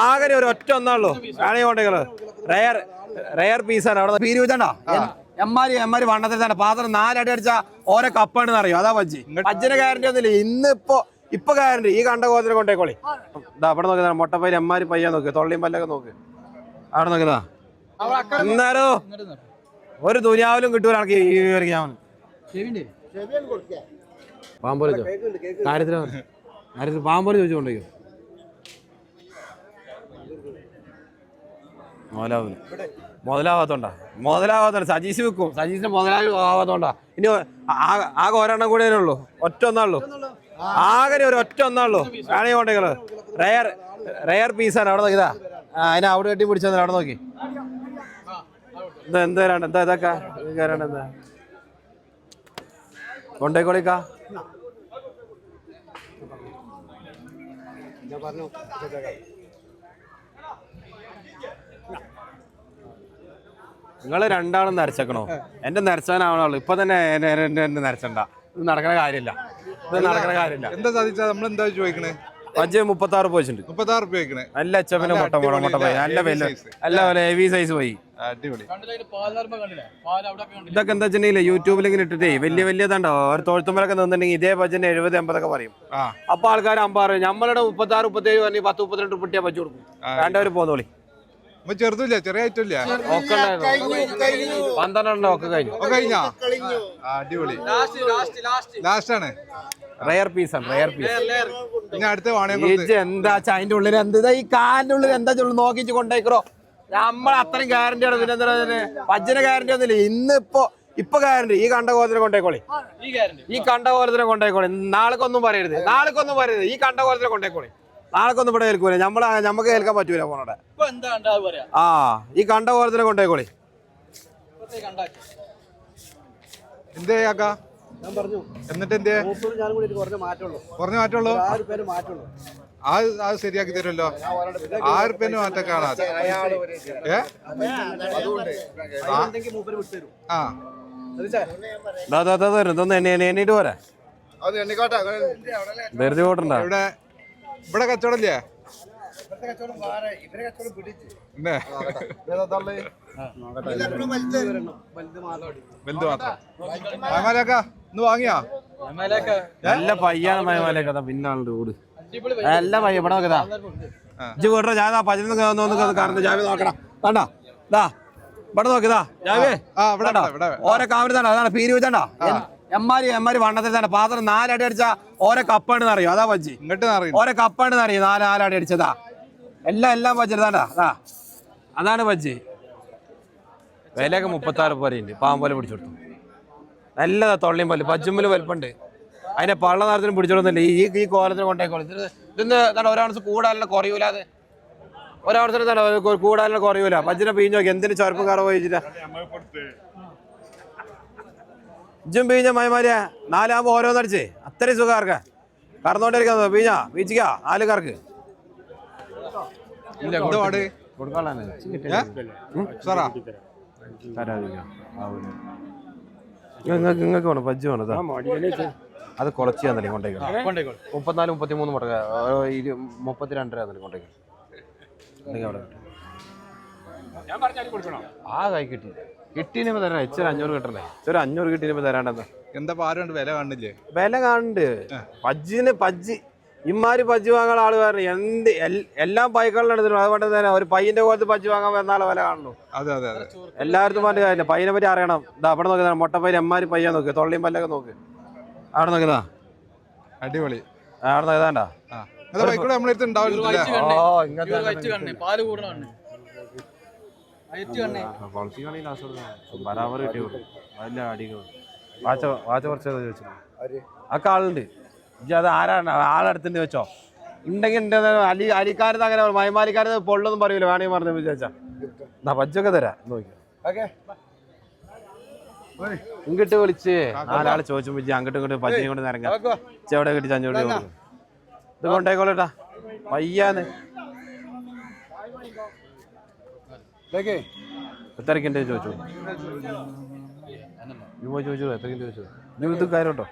ആകെ ഒരു ഒറ്റ ഒന്നാണല്ലോ വേണമെങ്കിൽ കൊണ്ടേക്കല്ലോ റയർ റയർ പീസാണ് അവിടെ പീരുവിച്ചാ എമ്മാരി എമ്മാരി വണ്ണത്തിൽ തന്നെ പാത്രം നാലടി അടിച്ച ഓരോ കപ്പാണെന്ന് അറിയോ? അതാ പജ്ജി. പജ്ജിന് ഗ്യാരണ്ടി ഒന്നുമില്ല. ഇന്നിപ്പോ ഇപ്പൊ ഇപ്പൊ ഗ്യാരണ്ടി ഈ കണ്ട കോതിനെ കൊണ്ടേക്കോളി. ഇതാ അവിടെ നോക്കി മുട്ടപ്പൈര് എമ്മാരി പയ്യ നോക്ക്. തൊള്ളിയും പല്ലൊക്കെ നോക്ക്. അവിടെ നോക്കിതാ എന്നാലോ? ഒരു ദുനിയാവിലും കിട്ടൂല എനിക്ക് ഈ ഒരു ഗ്യാമന് പാമ്പോലെ കാര്യത്തിലാണ് കാര്യത്തിൽ പാമ്പോലെ ചോദിച്ചു. മുതലാവില്ല മുതലാവാത്തോണ്ടാ? മുതലാവാത്തോണ്ട് സജീസ് വെക്കും സജീസിന് മുതലാവാത്തോണ്ടാ ഇനി ആ- ആകെ ഒരെണ്ണം കൂടെ ഉള്ളൂ? ഒറ്റ ഒന്നാളുള്ളൂ ആകെ ഒരു ഒറ്റ ഒന്നാളുള്ളൂ വേണമെങ്കിൽ കൊണ്ടേക്കൾ റയർ റയർ പീസാണ് അവിടെ നോക്കിതാ അതിനെ അവിടെ കെട്ടി പിടിച്ചത് അവിടെ നോക്കി. എന്താ എന്താ വരാണ്ട്? എന്താ ഇതൊക്കെ? ഇത് വരാണ്ട് എന്താ? കൊണ്ടേക്കോളിക്കാ. നിങ്ങൾ രണ്ടാളും നരച്ചേക്കണോ? എന്റെ നരച്ചാനാവണുള്ളൂ. ഇപ്പൊ തന്നെ നരച്ചണ്ട. ഇത് നടക്കണ കാര്യമില്ല. ഇത് നടക്കണ കാര്യമില്ല. എന്താ സാധിച്ചാ നമ്മൾ എന്താ ചോദിക്കണേ? പജ്ജ് മുപ്പത്തി ആറ് പോയിട്ടുണ്ട് മുപ്പത്തി ആറ് നല്ല അച്ചപ്പന്റെ മുട്ട പോണം മുട്ട പോയി. നല്ല വില. നല്ല വില. ഹെവി സൈസ് പോയി. അടിപൊളി. ഇതൊക്കെ എന്താ വെച്ചിട്ടുണ്ടെങ്കിൽ യൂട്യൂബിൽ ഇങ്ങനെ ഇട്ടിട്ടേ വലിയ വലിയ ഇതുണ്ടോ? ഒരു തൊഴുത്തുമ്പലൊക്കെ നിന്നിട്ടുണ്ടെങ്കിൽ ഇതേ ബജറ്റ് എഴുപത് എൺപതൊക്കെ പറയും. അപ്പൊ ആൾക്കാർ അമ്പാറ് നമ്മളുടെ മുപ്പത്തി ആറ് മുപ്പത്തി ഏഴ് പറഞ്ഞ് പത്ത് മുപ്പത്തിരണ്ട് ഉപ്പിട്ടിയാ പച്ചു കൊടുക്കും. രണ്ടവര് പോന്നോളി. ചെറുതില്ല? ചെറിയ ഐറ്റമില്ല? ഇല്ല ഒക്കെ ഉണ്ടായിരുന്നു. പന്ത്രണ്ടെണ്ണം ഒക്കെ കഴിഞ്ഞു. ഒക്കെ കഴിഞ്ഞാ? ആ, അടിപൊളി. ലാസ്റ്റ് ആണ് റയർ ആണ് റയർ പീസ് ഇനി അടുത്ത വാണിയംകുളത്ത് ഇജ്ജ് എന്താ ച്ചാ അതിന്റെ ഉള്ളിൽ എന്ത് ഇതാ ഈ കാലിന്റെ ഉള്ളിൽ എന്താ ചുള്ളു നോക്കിച്ച് കൊണ്ടേക്കറോ നമ്മൾ അത്രയും ഗ്യാരണ്ടി ആണ് പിന്നെ എന്താ പജ്ജന ഗ്യാരണ്ടി ഒന്നുമില്ല. ഇന്നിപ്പോ ഇപ്പൊ ഇപ്പൊ ഗ്യാരണ്ടി ഈ കണ്ട കോലത്തിനെ കൊണ്ടേക്കോളി. ഈ കണ്ട കോലത്തിനെ കൊണ്ടേക്കോളി. നാളെക്കൊന്നും പറയരുത് നാളെക്കൊന്നും പറയരുത്. ഈ കണ്ട കോലത്തിനെ കൊണ്ടേക്കോളി. നാളെക്കൊന്നും ഇവിടെ ഏൽക്കൂല. നമ്മളെ നമുക്ക് കേൾക്കാൻ പറ്റൂല പോണടെ ആ ഈ കണ്ട കോലത്തിനെ കൊണ്ടേക്കോളി എന്തേ ആക്കാ എന്നിട്ട് എന്തേ? കുറഞ്ഞ മാറ്റുള്ളൂ. ആ അത് ശരിയാക്കി തരുമല്ലോ. ആര് പേര് മാറ്റം കാണാതെ ഏ? ആ. ഇതൊന്ന് എണ്ണി എണ്ണി എണ്ണീട്ട് പോരാ. വെറുതെ പോട്ടണ്ട ഇവിടെ ഇവിടെ കച്ചവടം ഇല്ലേ വലുത് മാത്രം. മാമാലാക്ക ഇന്ന് വാങ്ങിയാ? നല്ല പയ്യാണ് മയമാലേക്ക് അതാ പിന്നാളുണ്ട് ഓട്. നല്ല പയ്യ. ഇവിടെ നോക്കതാ ഇജ്ജ് വീട്ടോ ഞാൻ പതിനൊന്ന് കാരണം ജാവി ഇവിടെ നോക്കിതാ ജാവേ. ആ ഇവിടെ ഓരോ കാമരി തന്നെ. അതാണ് പീരി വെച്ചാ എമ്മാരി എമ്മാരി വണ്ണത്തിൽ തന്നെ പാത്രം നാലടി അടിച്ച ഓരോ കപ്പാണ് അറിയോ അതാ പജ്ജി ഇങ്ങോട്ട് അറിയോ ഓരോ കപ്പാണ് അറിയോ നാല് നാലടി അടിച്ചതാ. എല്ലാം എല്ലാം പജ്ജതാണ്ടാ അതാ. അതാണ് പജ്ജി വിലയൊക്കെ മുപ്പത്തി ആറ് പോലെയുണ്ട് പാമ്പോലെ പിടിച്ചു കൊടുത്തു. നല്ലതാ തൊള്ളിയും പല്ല് പജ്ജുമ്മൽ വലിപ്പുണ്ട് അതിനെ പള്ള നേരത്തിന് പിടിച്ചോളുന്നില്ല ഈ ഈ കോലത്തിന് കൊണ്ടേക്കോളും ഇതിന് ഇതിന്ന് എന്താണ് ഒരാൾസ് കൂടാനുള്ള കുറയൂലാതെ ഒരാൾസിന് തന്നെ കൂടാനുള്ള കുറയൂല. പജ്ജിനെ പിഞ്ഞോക്കി എന്തിനു ചുരപ്പ് കറവ് ചോദിച്ചിട്ടാ ഇജ്ജും പീഞ്ഞ മയമാരിയ നാലാകുമ്പോ ഓരോന്നടിച്ച് അത്രയും സുഖമാർക്ക് കറന്നോണ്ടിരിക്കുന്നത് പീഞ്ഞ പീച്ചിക്ക നാലുകാർക്ക്. നിങ്ങൾക്ക് നിങ്ങൾക്ക് വേണം പജ്ജ് വേണം. അത് കുറച്ച് തന്നെ കൊണ്ടേക്കാം. മുപ്പത്തിനാല് മുപ്പത്തി മൂന്ന് മുട്ട മുപ്പത്തിരണ്ടര തന്നെ കൊണ്ടേക്കാം. ഇല്ലെങ്കിൽ അവിടെ. കിട്ടും. ആ കൈ കിട്ടി. കിട്ടിയപ്പോ തരാം. ഇച്ചിരി അഞ്ഞൂറ് കിട്ടണേ ഇച്ചൊരു അഞ്ഞൂറ് കിട്ടിയപ്പോ തരാണ്ടെന്ന്. എന്താ പാരുണ്ട് വില കാണില്ലേ? വില കാണുന്നുണ്ട് പജ്ജിന് പജ്ജി. ഇമാര് പജ്ജി വാങ്ങാൻ ആൾ പറഞ്ഞു എന്ത് എല്ലാം പൈക്കളിലാണ് എടുത്തിട്ടുണ്ട് അതുകൊണ്ട് തന്നെ ഒരു പയ്യന്റെ കോലത്ത് പജ്ജി വാങ്ങാൻ വന്നാലേ വില കാണുള്ളൂ. അതെ അതെ അതെ. എല്ലാവർക്കും പറഞ്ഞ കാര്യമില്ല. പയ്യനെ പറ്റി അറിയണം. ഇതാ അവിടെ നോക്കി മുട്ടപ്പയ്യൻ എമ്മാരി പയ്യ നോക്ക്. തൊള്ളിയും പല്ലൊക്കെ നോക്ക്. അവിടെ നോക്കിതാ അടിപൊളി. അവിടെ നോക്കിതാണ്ടാ ഓ ഇങ്ങനത്തെ കൂടണ കണ്ണ് ബരാബർ കിട്ടി വലിയ അടികൾ. വാച്ച വാച്ച കുറച്ച് ചോദിച്ചു. അക്ക ആളുണ്ട്. ഇജ്ജ് അത് ആരാണ്? ആളെടുത്തിട്ട് വെച്ചോ ഉണ്ടെങ്കിൽ ഉണ്ട് അലി അലിക്കാരത് അങ്ങനെ മൈമാലിക്കാരത് പൊള്ളൊന്നും പറയൂല. വേണമെങ്കിൽ പറഞ്ഞു വിചാരിച്ചാ എന്നാ പച്ചൊക്കെ തരാം. നോക്കി ഇങ്ങിട്ട് വിളിച്ച്. നാലാൾ ചോദിച്ചു ഇജ്ജ് അങ്ങോട്ടും ഇങ്ങോട്ടും പച്ചിനെ കൊണ്ട് നിരങ്ങാം ചെവിടെ കിട്ടി? കൊടുക്കും. ഇത് കൊണ്ടേക്കോളേട്ടാ പയ്യാന്ന് എത്രക്കിന്റെ ചോദിച്ചു? യുവ ചോദിച്ചു എത്രക്കിന്റെ ചോദിച്ചു? നീ ഇത് കാര്യം കേട്ടോ